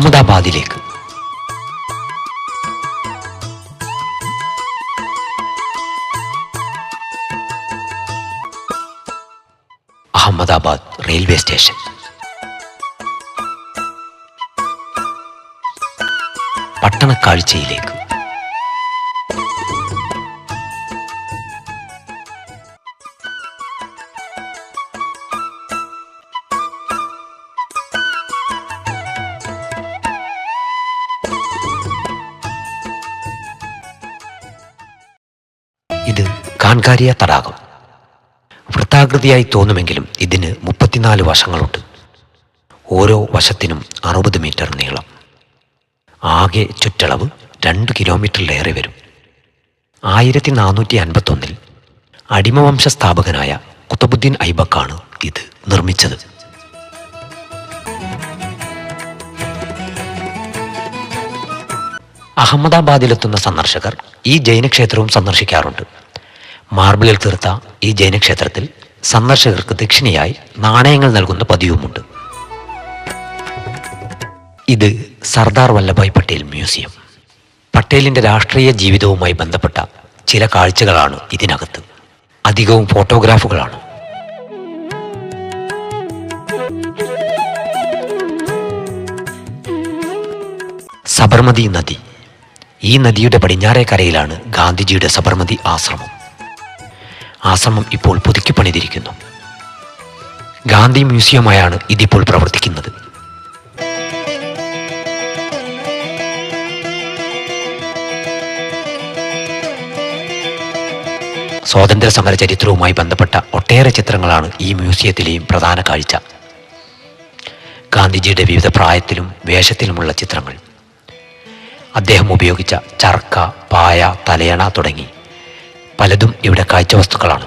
അഹമ്മദാബാദിലേക്ക്. Ahmedabad railway station. പട്ടണ Kankaria തടാകം. വൃത്താകൃതിയായി തോന്നുമെങ്കിലും ഇതിന് മുപ്പത്തിനാല് വശങ്ങളുണ്ട്. ഓരോ വശത്തിനും അറുപത് മീറ്റർ നീളം. ആകെ ചുറ്റളവ് രണ്ട് കിലോമീറ്ററിലേറെ വരും. ആയിരത്തി നാനൂറ്റി അൻപത്തൊന്നിൽ അടിമവംശ സ്ഥാപകനായ കുത്തബുദ്ദീൻ ഐബക്കാണ് ഇത് നിർമ്മിച്ചത്. അഹമ്മദാബാദിലെത്തുന്ന സന്ദർശകർ ഈ ജൈനക്ഷേത്രവും സന്ദർശിക്കാറുണ്ട്. മാർബിളിൽ തീർത്ത ഈ ജൈനക്ഷേത്രത്തിൽ സന്ദർശകർക്ക് ദക്ഷിണയായി നാണയങ്ങൾ നൽകുന്ന പതിവുമുണ്ട്. ഇത് സർദാർ വല്ലഭായ് പട്ടേൽ മ്യൂസിയം. പട്ടേലിന്റെ രാഷ്ട്രീയ ജീവിതവുമായി ബന്ധപ്പെട്ട ചില കാഴ്ചകളാണ് ഇതിനകത്ത്. അധികവും ഫോട്ടോഗ്രാഫുകളാണ്. സബർമതി നദി. ഈ നദിയുടെ പടിഞ്ഞാറേ കരയിലാണ് ഗാന്ധിജിയുടെ സബർമതി ആശ്രമം. ആശ്രമം ഇപ്പോൾ പുതുക്കി പണിതിരിക്കുന്നു. ഗാന്ധി മ്യൂസിയമായാണ് ഇതിപ്പോൾ പ്രവർത്തിക്കുന്നത്. സ്വാതന്ത്ര്യ സമര ചരിത്രവുമായി ബന്ധപ്പെട്ട ഒട്ടേറെ ചിത്രങ്ങളാണ് ഈ മ്യൂസിയത്തിലെയും പ്രധാന കാഴ്ച. ഗാന്ധിജിയുടെ വിവിധ പ്രായത്തിലും വേഷത്തിലുമുള്ള ചിത്രങ്ങൾ. അദ്ദേഹം ഉപയോഗിച്ച ചർക്ക പായ തലയണ തുടങ്ങി. പലതും ഇവിടെ കാഴ്ചവസ്തുക്കളാണ്.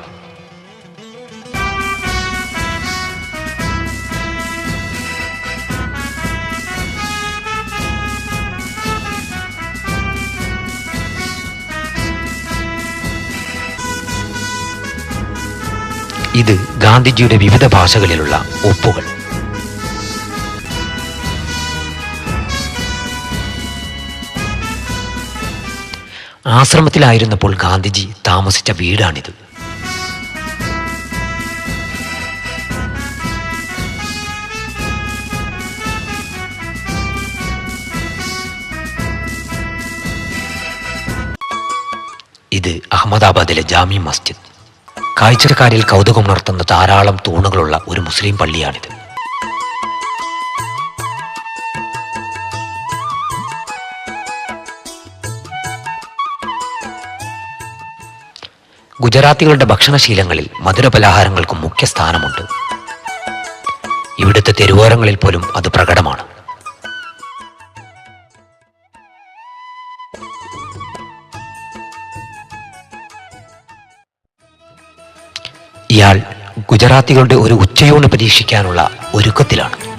ഇത് ഗാന്ധിജിയുടെ വിവിധ ഭാഷകളിലുള്ള ഒപ്പുകൾ. ആശ്രമത്തിലായിരുന്നപ്പോൾ ഗാന്ധിജി താമസിച്ച വീടാണിത്. ഇത് അഹമ്മദാബാദിലെ ജാമി മസ്ജിദ്. കാഴ്ചക്കാരിൽ കൗതുകമുണർത്തുന്ന ധാരാളം തൂണുകളുള്ള ഒരു മുസ്ലിം പള്ളിയാണിത്. ഗുജറാത്തികളുടെ ഭക്ഷണശീലങ്ങളിൽ മധുരപലഹാരങ്ങൾക്ക് മുഖ്യ സ്ഥാനമുണ്ട്. ഇവിടുത്തെ തെരുവോരങ്ങളിൽ പോലും അത് പ്രകടമാണ്. ഇയാൾ ഗുജറാത്തികളുടെ ഒരു ഉച്ചയൂണ് പരീക്ഷിക്കാനുള്ള ഒരുക്കത്തിലാണ്.